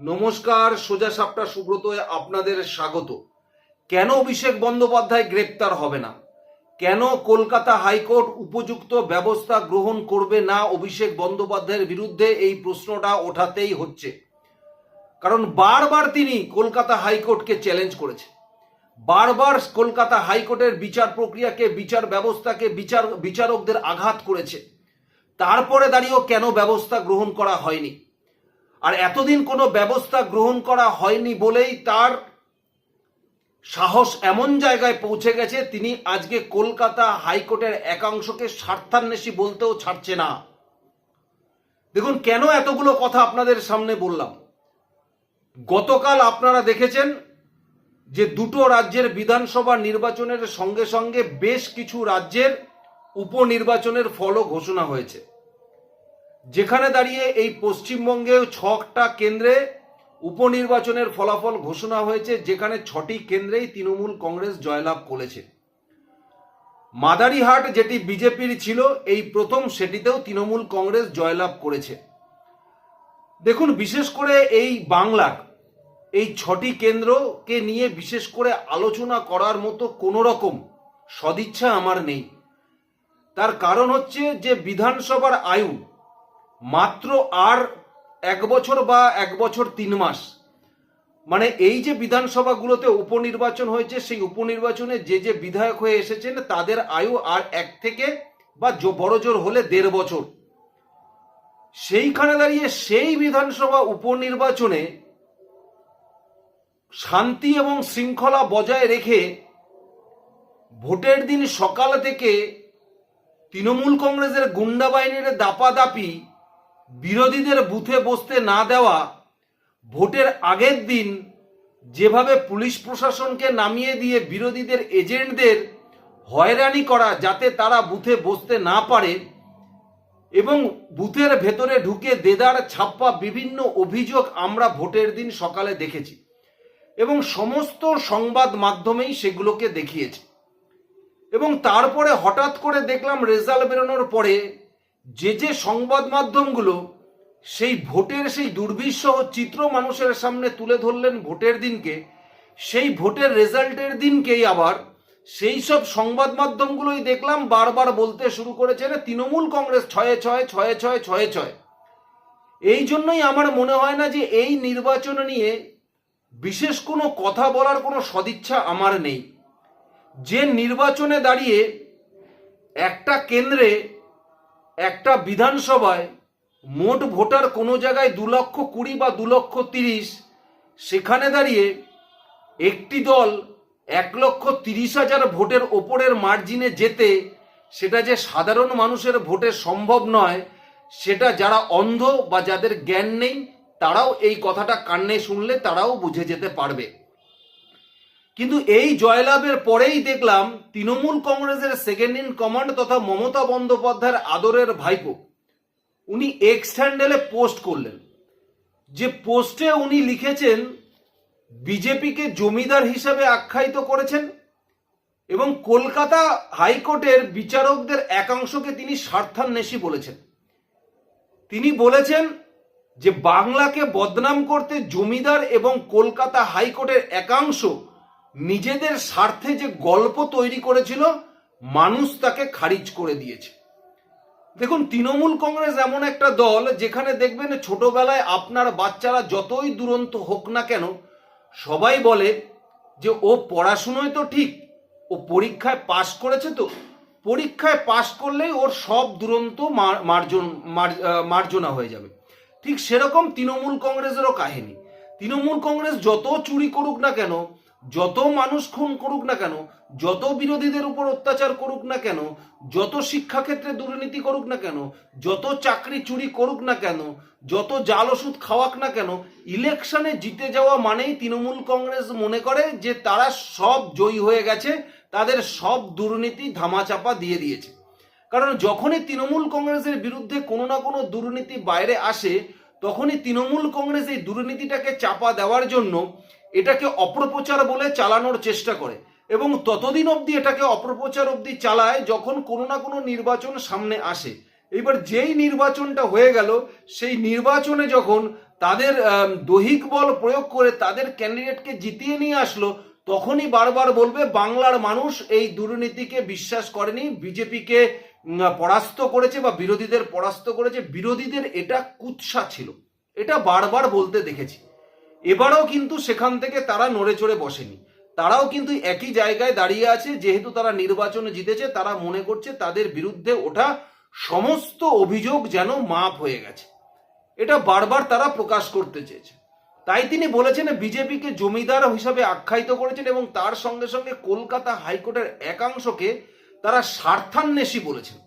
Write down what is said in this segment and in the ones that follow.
নমস্কার, সোজা সাপটা সুব্রত আপনাদের স্বাগত। কেন অভিষেক বন্দ্যোপাধ্যায় গ্রেপ্তার হবে না? কেন কলকাতা হাইকোর্ট উপযুক্ত ব্যবস্থা গ্রহণ করবে না অভিষেক বন্দ্যোপাধ্যায়ের বিরুদ্ধে? এই প্রশ্নটা ওঠাতেই হচ্ছে। কারণ বারবার তিনি কলকাতা হাইকোর্টকে চ্যালেঞ্জ করেছে বারবার কলকাতা হাইকোর্টের বিচার প্রক্রিয়াকে, বিচার ব্যবস্থাকে, বিচার, বিচারকদের আঘাত করেছে তারপরে দাঁড়িয়েও কেন ব্যবস্থা গ্রহণ করা হয়নি? আর এতদিন কোনো ব্যবস্থা গ্রহণ করা হয়নি বলেই তার সাহস এমন জায়গায় পৌঁছে গেছে, তিনি আজকে কলকাতা হাইকোর্টের একাংশকে স্বার্থান্বেষী বলতেও ছাড়ছে না। দেখুন, কেন এতগুলো কথা আপনাদের সামনে বললাম? গতকাল আপনারা দেখেছেন যে দুটো রাজ্যের বিধানসভা নির্বাচনের সঙ্গে সঙ্গে বেশ কিছু রাজ্যের উপনির্বাচনের ফলও ঘোষণা হয়েছে। যেখানে দাঁড়িয়ে এই পশ্চিমবঙ্গে ছটা কেন্দ্রে উপনির্বাচনের ফলাফল ঘোষণা হয়েছে, যেখানে ছটি কেন্দ্রেই তৃণমূল কংগ্রেস জয়লাভ করেছে। মাদারিহাট যেটি বিজেপির ছিল, এই প্রথম সেটিতেও তৃণমূল কংগ্রেস জয়লাভ করেছে। দেখুন, বিশেষ করে এই বাংলার এই ছটি কেন্দ্রকে নিয়ে বিশেষ করে আলোচনা করার মতো কোনো রকম সদিচ্ছা আমার নেই। তার কারণ হচ্ছে যে বিধানসভার আয়ু মাত্র আর এক বছর বা এক বছর তিন মাস। মানে এই যে বিধানসভাগুলোতে উপনির্বাচন হয়েছে, সেই উপনির্বাচনে যে যে বিধায়ক হয়ে এসেছেন, তাদের আয়ু আর এক থেকে বা বড় জোর হলে দেড় বছর। সেইখানে দাঁড়িয়ে সেই বিধানসভা উপনির্বাচনে শান্তি এবং শৃঙ্খলা বজায় রেখে ভোটের দিন সকাল থেকে তৃণমূল কংগ্রেসের গুন্ডা বাহিনীর দাপাদাপি বিরোধীদের বুথে বসতে না দেওয়া, ভোটের আগের দিন যেভাবে পুলিশ প্রশাসনকে নামিয়ে দিয়ে বিরোধীদের এজেন্টদের হয়রানি করা যাতে তারা বুথে বসতে না পারে এবং বুথের ভেতরে ঢুকে দেদার ছাপ্পা বিভিন্ন অভিযোগ আমরা ভোটের দিন সকালে দেখেছি এবং সমস্ত সংবাদ মাধ্যমেই সেগুলোকে দেখিয়েছে। এবং তারপরে হঠাৎ করে দেখলাম রেজাল্ট বেরোনোর পরে যে যে সংবাদ মাধ্যমগুলো সেই ভোটের সেই দুর্বিষহ চিত্র মানুষের সামনে তুলে ধরলেন ভোটের দিনকে, সেই ভোটের রেজাল্টের দিনকেই আবার সেই সব সংবাদ মাধ্যমগুলোই দেখলাম বারবার বলতে শুরু করেছে না তৃণমূল কংগ্রেস ছয়ে ছয় ছয়ে ছয় ছয়ে ছয়। এই জন্যই আমার মনে হয় না যে এই নির্বাচন নিয়ে বিশেষ কোনো কথা বলার কোনো সদিচ্ছা আমার নেই। যে নির্বাচনে দাঁড়িয়ে একটা কেন্দ্রে একটা বিধানসভায় মোট ভোটার কোনো জায়গায় দু লক্ষ কুড়ি বা দু লক্ষ তিরিশ, সেখানে দাঁড়িয়ে একটি দল এক লক্ষ তিরিশ হাজার ভোটের ওপরের মার্জিনে যেতে সেটা যে সাধারণ মানুষের ভোটে সম্ভব নয়, সেটা যারা অন্ধ বা যাদের জ্ঞান নেই, তারাও এই কথাটা কান্নে শুনলে তারাও বুঝে যেতে পারবে। কিন্তু এই জয়লাভের পরেই দেখলাম তৃণমূল কংগ্রেসের সেকেন্ড ইন কমান্ড তথা মমতা বন্দ্যোপাধ্যায়ের আদরের ভাইপো। উনি এক্স হ্যান্ডেলে পোস্ট করলেন। যে পোস্টে উনি লিখেছেন, বিজেপিকে জমিদার হিসাবে আখ্যায়িত করেছেন এবং কলকাতা হাইকোর্টের বিচারকদের একাংশকে তিনি স্বার্থান্বেষী বলেছেন। তিনি বলেছেন যে বাংলাকে বদনাম করতে জমিদার এবং কলকাতা হাইকোর্টের একাংশ নিজেদের স্বার্থে যে গল্প তৈরি করেছিল, মানুষ তাকে খারিজ করে দিয়েছে। দেখুন, তৃণমূল কংগ্রেস এমন একটা দল যেখানে দেখবেন ছোটবেলায় আপনার বাচ্চারা যতই দুরন্ত হোক না কেন, সবাই বলে যে, ও পড়াশুনোয় তো ঠিক, ও পরীক্ষায় পাশ করেছে তো, পরীক্ষায় পাশ করলেই ওর সব দুরন্ত মার- মার্জন, মার- মার্জনা হয়ে যাবে। ঠিক সেরকম তৃণমূল কংগ্রেসেরও কাহিনী। তৃণমূল কংগ্রেস যত চুরি করুক না কেন যত মানুষ খুন করুক না কেন, যত বিরোধীদের উপর অত্যাচার করুক না কেন, যত শিক্ষাক্ষেত্রে দুর্নীতি করুক না কেন, যত চাকরি চুরি করুক না কেন, যত জাল ওষুধ খাওয়াক না কেন, ইলেকশনে জিতে যাওয়া মানেই তৃণমূল কংগ্রেস মনে করে যে তারা সব জয়ী হয়ে গেছে, তাদের সব দুর্নীতি ধামাচাপা দিয়ে দিয়েছে। কারণ যখনই তৃণমূল কংগ্রেসের বিরুদ্ধে কোনো না কোনো দুর্নীতি বাইরে আসে, তখনই তৃণমূল কংগ্রেস এই দুর্নীতিটাকে চাপা দেওয়ার জন্য এটাকে অপপ্রচার বলে চালানোর চেষ্টা করে। এবং ততদিন অবধি এটাকে অপপ্রচার অবধি চালায় যখন কোনো না কোনো নির্বাচন সামনে আসে। এবার যেই নির্বাচনটা হয়ে গেল, সেই নির্বাচনে যখন তাদের দৈহিক বল প্রয়োগ করে তাদের ক্যান্ডিডেটকে জিতিয়ে নিয়ে আসলো, তখনই বারবার বলবে, বাংলার মানুষ এই দুর্নীতিকে বিশ্বাস করেনি, বিজেপিকে পরাস্ত করেছে বা বিরোধীদের পরাস্ত করেছে। বিরোধীদের এটা কুৎসা ছিল। এটা বারবার বলতে দেখেছি। এবারও কিন্তু সেখান থেকে তারা নড়ে চড়ে বসেনি। তারাও কিন্তু একই জায়গায় দাঁড়িয়ে আছে, যেহেতু তারা নির্বাচনে জিতেছে, তারা মনে করছে তাদের বিরুদ্ধে ওঠা সমস্ত অভিযোগ যেন মাপ হয়ে গেছে। এটা বারবার তারা প্রকাশ করতে চেয়েছে। তাই তিনি বলেছেন, বিজেপিকে জমিদার হিসাবে আখ্যায়িত করেছেন এবং তার সঙ্গে সঙ্গে কলকাতা হাইকোর্টের একাংশকে তারা স্বার্থান্বেষী বলেছেন।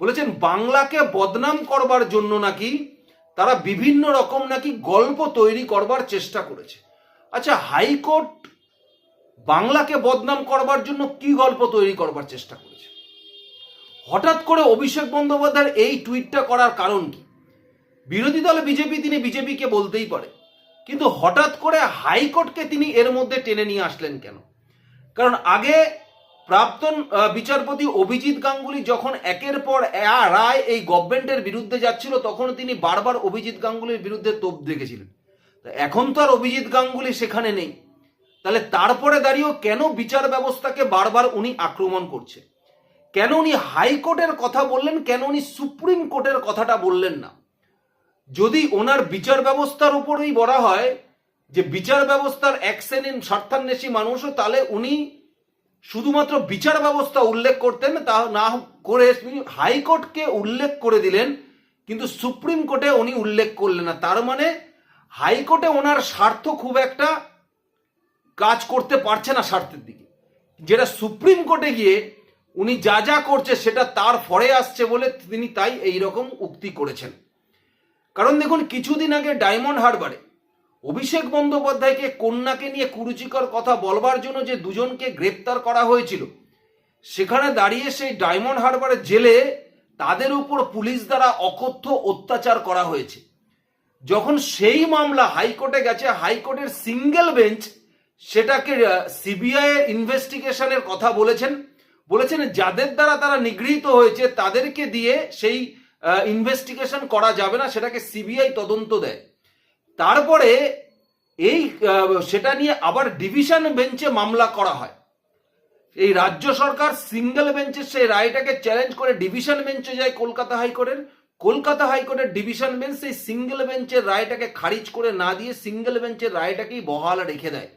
বলেছেন, বাংলাকে বদনাম করবার জন্য নাকি তারা বিভিন্ন রকম নাকি গল্প তৈরি করবার চেষ্টা করেছে। আচ্ছা হাইকোর্ট বাংলাকে বদনাম করবার জন্য কি গল্প তৈরি করবার চেষ্টা করেছে? হঠাৎ করে অভিষেক বন্দ্যোপাধ্যায়ের এই টুইটটা করার কারণ কি? বিরোধী দল বিজেপি তিনি বিজেপিকে বলতেই পারে, কিন্তু হঠাৎ করে হাইকোর্টকে তিনি এর মধ্যে টেনে নিয়ে আসলেন কেন? কারণ আগে প্রাক্তন বিচারপতি অভিজিৎ গাঙ্গুলি যখন একের পর রায় এই গভর্নমেন্টের বিরুদ্ধে যাচ্ছিল, তখন তিনি বারবার অভিজিৎ গাঙ্গুলির বিরুদ্ধে তোপ দেখেছিলেন। এখন তো আর অভিজিৎ গাঙ্গুলি সেখানে নেই। তাহলে তারপরে দাঁড়িয়েও কেন বিচার ব্যবস্থাকে বারবার উনি আক্রমণ করছে? কেন উনি হাইকোর্টের কথা বললেন? কেন উনি সুপ্রিম কোর্টের কথাটা বললেন না? যদি ওনার বিচার ব্যবস্থার উপরেই বলা হয় যে বিচার ব্যবস্থার এক শ্রেণির স্বার্থান্বেষী মানুষও, তাহলে উনি শুধুমাত্র বিচার ব্যবস্থা উল্লেখ করতেন, তা না করে তিনি হাইকোর্টকে উল্লেখ করে দিলেন, কিন্তু সুপ্রিম কোর্টে উনি উল্লেখ করলেন না। তার মানে হাইকোর্টে ওনার স্বার্থ খুব একটা কাজ করতে পারছে না স্বার্থের দিকে। যেটা সুপ্রিম কোর্টে গিয়ে উনি যা যা করছে সেটা তার ফরে আসছে বলে তিনি তাই এই রকম উক্তি করেছেন। কারণ দেখুন, কিছুদিন আগে ডায়মন্ড হারবারে অভিষেক বন্দ্যোপাধ্যায়কে কন্যাকে নিয়ে কুরুচিকর কথা বলবার জন্য যে দুজনকে গ্রেপ্তার করা হয়েছিল, সেখানে দাঁড়িয়ে সেই ডায়মন্ড হারবারের জেলে তাদের উপর পুলিশ দ্বারা অকথ্য অত্যাচার করা হয়েছে। যখন সেই মামলা হাইকোর্টে গেছে, হাইকোর্টের সিঙ্গেল বেঞ্চ সেটাকে সিবিআই ইনভেস্টিগেশনের কথা বলেছেন। বলেছেন যাদের দ্বারা তারা নিগৃহীত হয়েছে, তাদেরকে দিয়ে সেই ইনভেস্টিগেশন করা যাবে না, সেটাকে সিবিআই তদন্ত দেয়। তারপরে এই সেটা নিয়ে আবার ডিভিশন বেঞ্চে মামলা করা হয়। এই রাজ্য সরকার সিঙ্গেল বেঞ্চের সেই রায়টাকে চ্যালেঞ্জ করে ডিভিশন বেঞ্চে যায় কলকাতা হাইকোর্টের। কলকাতা হাইকোর্টের ডিভিশন বেঞ্চ সেই সিঙ্গেল বেঞ্চের রায়টাকে খারিজ করে না দিয়ে সিঙ্গেল বেঞ্চের রায়টাকেই বহাল রেখে দেয়।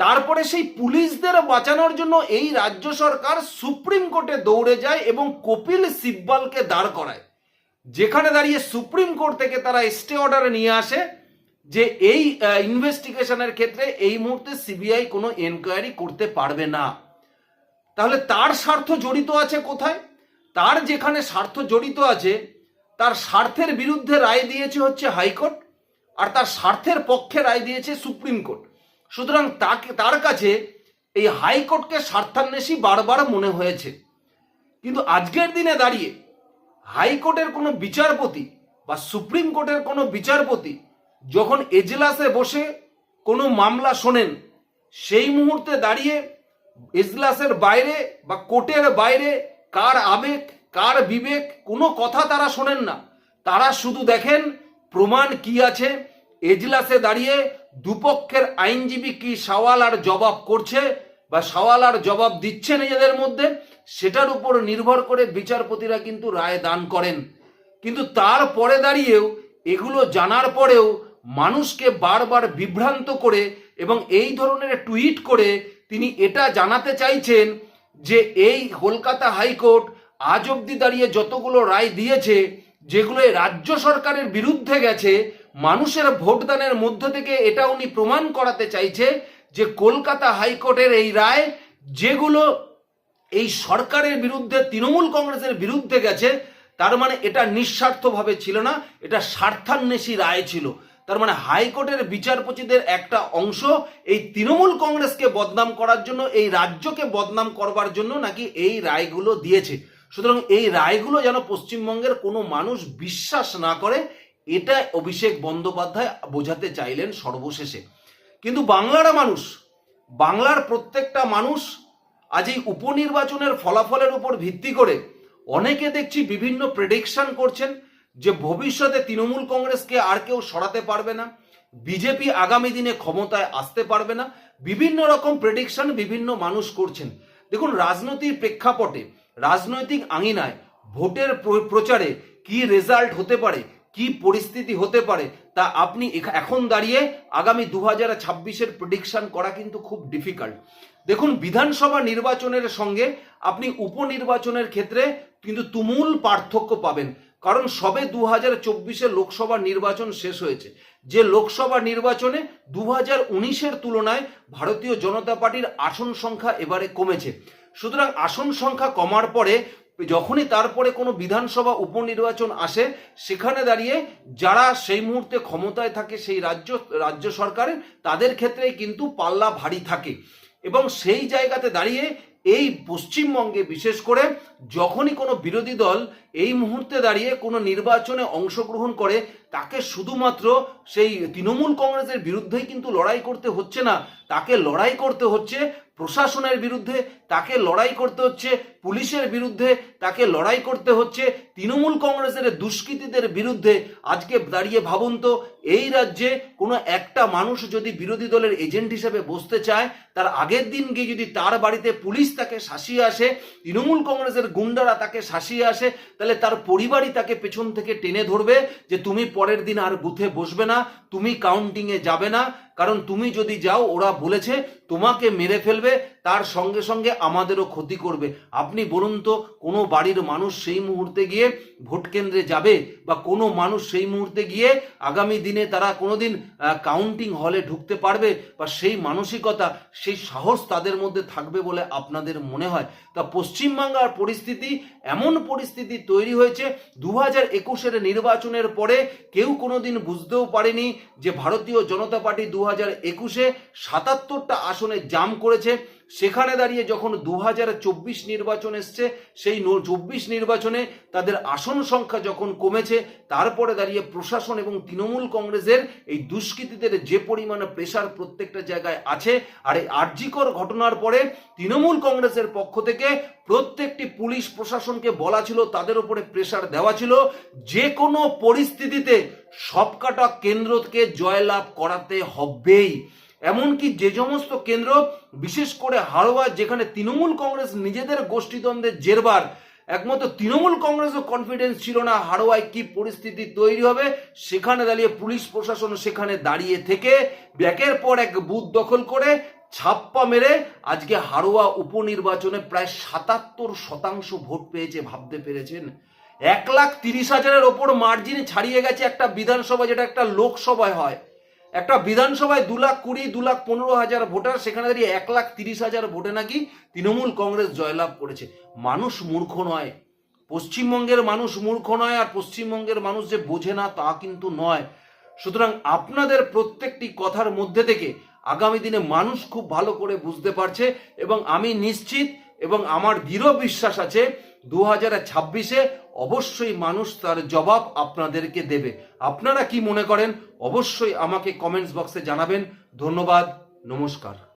তারপরে সেই পুলিশদের বাঁচানোর জন্য এই রাজ্য সরকার সুপ্রিম কোর্টে দৌড়ে যায় এবং কপিল সিব্বালকে দাঁড় করায়। যেখানে দাঁড়িয়ে সুপ্রিম কোর্ট থেকে তারা স্টে অর্ডারে নিয়ে আসে। যে এই ইনভেস্টিগেশনের ক্ষেত্রে এই মুহূর্তে সিবিআই কোনো এনকোয়ারি করতে পারবে না। তাহলে তার স্বার্থ জড়িত আছে কোথায়? তার যেখানে স্বার্থ জড়িত আছে, তার স্বার্থের বিরুদ্ধে রায় দিয়েছে হচ্ছে হাইকোর্ট, আর তার স্বার্থের পক্ষে রায় দিয়েছে সুপ্রিম কোর্ট। সুতরাং তাকে, তার কাছে এই হাইকোর্টকে স্বার্থান্বেষী বারবার মনে হয়েছে। কিন্তু আজকের দিনে দাঁড়িয়ে হাইকোর্টের কোনো বিচারপতি বা সুপ্রিম কোর্টের কোনো বিচারপতি যখন এজলাসে বসে কোনো মামলা শোনেন, সেই মুহূর্তে দাঁড়িয়ে এজলাসের বাইরে বা কোর্টের বাইরে কার আবেগ, কার বিবেক, কোনো কথা তারা শোনেন না। তারা শুধু দেখেন প্রমাণ কি আছে। এজলাসে দাঁড়িয়ে দুপক্ষের আইনজীবী কি সওয়াল আর জবাব করছে বা সওয়াল আর জবাব দিচ্ছে নিজেদের মধ্যে, সেটার উপর নির্ভর করে বিচারপতিরা কিন্তু রায় দান করেন। কিন্তু তারপরে দাঁড়িয়েও, এগুলো জানার পরেও মানুষকে বারবার বিভ্রান্ত করে এবং এই ধরনের টুইট করে তিনি এটা জানাতে চাইছেন যে এই কলকাতা হাইকোর্ট আজ অবধি দাঁড়িয়ে যতগুলো রায় দিয়েছে, যেগুলো রাজ্য সরকারের বিরুদ্ধে গেছে, মানুষের ভোটদানের মধ্য থেকে এটা উনি প্রমাণ করাতে চাইছে যে কলকাতা হাইকোর্টের এই রায় যেগুলো এই সরকারের বিরুদ্ধে, তৃণমূল কংগ্রেসের বিরুদ্ধে গেছে, তার মানে এটা নিঃস্বার্থভাবে ছিল না, এটা স্বার্থান্বেষী রায় ছিল। তার মানে হাইকোর্টের বিচারপতিদের একটা অংশ এই তৃণমূল কংগ্রেসকে বদনাম করার জন্য, এই রাজ্যকে বদনাম করবার জন্য নাকি এই রায়গুলো দিয়েছে। সুতরাং এই রায়গুলো যেন পশ্চিমবঙ্গের কোনো মানুষ বিশ্বাস না করে, এটা অভিষেক বন্দ্যোপাধ্যায় বোঝাতে চাইলেন সর্বশেষে। কিন্তু বাংলার মানুষ, বাংলার প্রত্যেকটা মানুষ আজ এই উপনির্বাচনের ফলাফলের উপর ভিত্তি করে অনেকে দেখছি বিভিন্ন প্রেডিকশন করছেন। যে ভবিষ্যতে তৃণমূল কংগ্রেসকে আর কেউ সরাতে পারবে না, বিজেপি আগামী দিনে ক্ষমতায় আসতে পারবে না, বিভিন্ন রকম প্রেডিকশন বিভিন্ন মানুষ করছেন। দেখুন রাজনৈতিক প্রেক্ষাপটে, রাজনৈতিক আঙিনায় ভোটের প্র- প্রচারে কি রেজাল্ট হতে পারে, কি পরিস্থিতি হতে পারে, তা আপনি এখন দাঁড়িয়ে আগামী দু হাজার ছাব্বিশের প্রেডিকশন করা কিন্তু খুব ডিফিকাল্ট দেখুন, বিধানসভা নির্বাচনের সঙ্গে আপনি উপনির্বাচনের ক্ষেত্রে কিন্তু তুমুল পার্থক্য পাবেন। কারণ সবে দু হাজার চব্বিশে লোকসভা নির্বাচন শেষ হয়েছে। যে লোকসভা নির্বাচনে দু হাজার উনিশের তুলনায় ভারতীয় জনতা পার্টির আসন সংখ্যা এবারে কমেছে। সুতরাং আসন সংখ্যা কমার পরে যখনই তারপরে কোনো বিধানসভা উপনির্বাচন আসে, সেখানে দাঁড়িয়ে যারা সেই মুহূর্তে ক্ষমতায় থাকে সেই রাজ্য রাজ্য সরকারের, তাদের ক্ষেত্রে কিন্তু পাল্লা ভারী থাকে। এবং সেই জায়গাতে দাঁড়িয়ে এই পশ্চিমবঙ্গে বিশেষ করে যখনই কোনো বিরোধী দল এই মুহূর্তে দাঁড়িয়ে কোনো নির্বাচনে অংশগ্রহণ করে, তাকে শুধুমাত্র সেই তৃণমূল কংগ্রেসের বিরুদ্ধেই কিন্তু লড়াই করতে হচ্ছে না। তাকে লড়াই করতে হচ্ছে প্রশাসনের বিরুদ্ধে, তাকে লড়াই করতে হচ্ছে পুলিশের বিরুদ্ধে, তাকে লড়াই করতে হচ্ছে তৃণমূল কংগ্রেসের দুষ্কৃতীদের বিরুদ্ধে। আজকে দাঁড়িয়ে ভাবুন তো, এই রাজ্যে কোনো একটা মানুষ যদি বিরোধী দলের এজেন্ট হিসেবে বসতে চায়, তার আগের দিন গিয়ে যদি তার বাড়িতে পুলিশ তাকে শাসিয়ে আসে, তৃণমূল কংগ্রেসের গুন্ডারা তাকে শাসিয়ে আসে, তাহলে তার পরিবারই তাকে পেছন থেকে টেনে ধরবে যে তুমি পরের দিন আর বুথে বসবে না। তুমি কাউন্টিংয়ে যাবে না কারণ তুমি যদি যাও, ওরা বলেছে তোমাকে মেরে ফেলবে, তার সঙ্গে সঙ্গে আমাদেরও ক্ষতি করবে। আপনি বলুন তো, কোনো বাড়ির মানুষ সেই মুহূর্তে গিয়ে ভোট কেন্দ্রে যাবে বা কোনো মানুষ সেই মুহূর্তে গিয়ে আগামী দিনে তারা কোনোদিন কাউন্টিং হলে ঢুকতে পারবে বা সেই মানসিকতা, সেই সাহস তাদের মধ্যে থাকবে বলে আপনাদের মনে হয়। তা পশ্চিমবাংলার পরিস্থিতি এমন পরিস্থিতি তৈরি হয়েছে দু হাজার একুশের নির্বাচনের পরে কেউ কোনোদিন বুঝতেও পারেনি যে ভারতীয় জনতা পার্টি দু হাজার একুশে সাতাত্তরটা আসনে জাম করেছে। সেখানে দাঁড়িয়ে যখন দু হাজার চব্বিশ নির্বাচন এসছে, সেই চব্বিশ নির্বাচনে তাদের আসন সংখ্যা যখন কমেছে, তারপরে দাঁড়িয়ে প্রশাসন এবং তৃণমূল কংগ্রেসের এই দুষ্কৃতীদের যে পরিমাণে প্রেশার প্রত্যেকটা জায়গায় আছে, আর এই আর্জিকর ঘটনার পরে তৃণমূল কংগ্রেসের পক্ষ থেকে প্রত্যেকটি পুলিশ প্রশাসনকে বলা ছিল, তাদের উপরে প্রেশার দেওয়া ছিল যে কোনো পরিস্থিতিতে সবকাটা কেন্দ্রকে জয়লাভ করাতে হবেই। এমনকি যে সমস্ত কেন্দ্র বিশেষ করে হারোয়া যেখানে তৃণমূল কংগ্রেস নিজেদের গোষ্ঠীদ্বন্দ্বের জেরবার, একমাত্র তৃণমূল কংগ্রেসও কনফিডেন্স ছিল না হারোয়ায় কি পরিস্থিতি তৈরি হবে। সেখানে দাঁড়িয়ে পুলিশ প্রশাসন সেখানে দাঁড়িয়ে থেকে ব্যাকের পর এক বুথ দখল করে ছাপ্পা মেরে আজকে হারোয়া উপনির্বাচনে প্রায় সাতাত্তর শতাংশ ভোট পেয়েছে ভাবতে পেরেছেন। এক লাখ তিরিশ হাজারের ওপর মার্জিন ছাড়িয়ে গেছে একটা বিধানসভা, যেটা একটা লোকসভায় হয়। একটা বিধানসভায় দু লাখ কুড়ি, দু লাখ পনেরো হাজার ভোটার, সেখানে দাঁড়িয়ে এক লাখ তিরিশ হাজার ভোটে নাকি তৃণমূল কংগ্রেস জয়লাভ করেছে। মানুষ মূর্খ নয়। পশ্চিমবঙ্গের মানুষ মূর্খ নয় আর পশ্চিমবঙ্গের মানুষ যে বোঝে না তা কিন্তু নয়। সুতরাং আপনাদের প্রত্যেকটি কথার মধ্যে থেকে আগামী দিনে মানুষ খুব ভালো করে বুঝতে পারছে এবং আমি নিশ্চিত এবং আমার দৃঢ় বিশ্বাস আছে, দু হাজার ছাব্বিশে অবশ্যই মানুষ তার জবাব আপনাদেরকে দেবে। আপনারা কি মনে করেন? অবশ্যই আমাকে কমেন্টস বক্সে জানাবেন। ধন্যবাদ, নমস্কার।